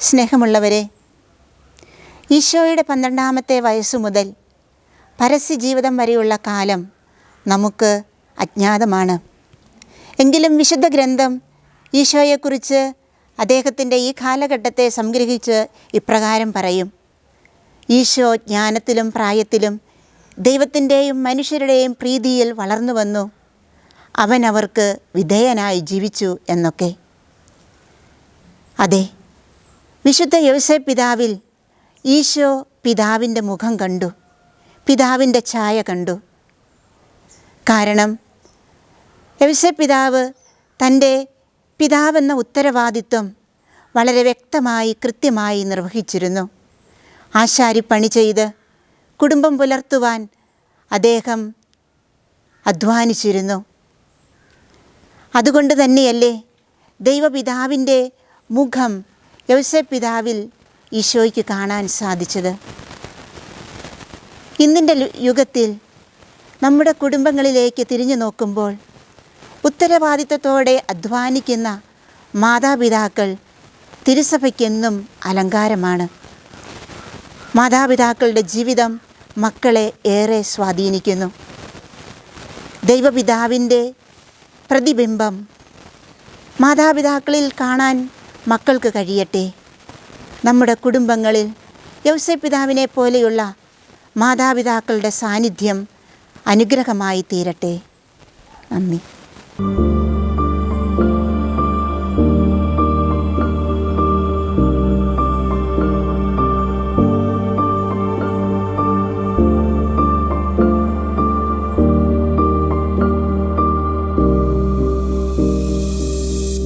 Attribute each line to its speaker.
Speaker 1: സ്നേഹമുള്ളവരെ ഈശോയുടെ പന്ത്രണ്ടാമത്തെ വയസ്സു മുതൽ പരസ്യജീവിതം വരെയുള്ള കാലം നമുക്ക് അജ്ഞാതമാണ്. എങ്കിലും വിശുദ്ധ ഗ്രന്ഥം ഈശോയെക്കുറിച്ച് അദ്ദേഹത്തിന്റെ ഈ കാലഘട്ടത്തെ സംഗ്രഹിച്ച് ഇപ്രകാരം പറയും. ഈശോ ജ്ഞാനത്തിലും പ്രായത്തിലും ദൈവത്തിന്റെയും മനുഷ്യരുടെയും പ്രീതിയിൽ വളർന്നു വന്നു. അവൻ അവർക്ക് വിധേയനായി ജീവിച്ചു എന്നൊക്കെ. അതെ വിശുദ്ധ യോസെ പിതാവിൽ ഈശോ പിതാവിന്റെ മുഖം കണ്ടു. പിതാവിന്റെ ഛായ കണ്ടു. കാരണം യവസേ പിതാവ് തന്റെ പിതാവെന്ന ഉത്തരവാദിത്വം വളരെ വ്യക്തമായി കൃത്യമായി നിർവഹിച്ചിരുന്നു. ആശാരിപ്പണി ചെയ്ത് കുടുംബം പുലർത്തുവാൻ അദ്ദേഹം അധ്വാനിച്ചിരുന്നു. അതുകൊണ്ട് തന്നെയല്ലേ ദൈവപിതാവിന്റെ മുഖം യവസേ പിതാവിൽ ഈശോയ്ക്ക് കാണാൻ സാധിച്ചത്. ഇന്നിന്റെ യുഗത്തിൽ നമ്മുടെ കുടുംബങ്ങളിലേക്ക് തിരിഞ്ഞു നോക്കുമ്പോൾ ഉത്തരവാദിത്തത്തോടെ അധ്വാനിക്കുന്ന മാതാപിതാക്കൾ തിരുസഭയ്ക്കെന്നും അലങ്കാരമാണ്. മാതാപിതാക്കളുടെ ജീവിതം മക്കളെ ഏറെ സ്വാധീനിക്കുന്നു. ദൈവപിതാവിന്റെ പ്രതിബിംബം മാതാപിതാക്കളിൽ കാണാൻ മക്കൾക്ക് കഴിയട്ടെ. നമ്മുടെ കുടുംബങ്ങളിൽ യൗസപിതാവിനെ പോലെയുള്ള മാതാപിതാക്കളുടെ സാന്നിധ്യം അനുഗ്രഹമായി തീരട്ടെ. നന്ദി.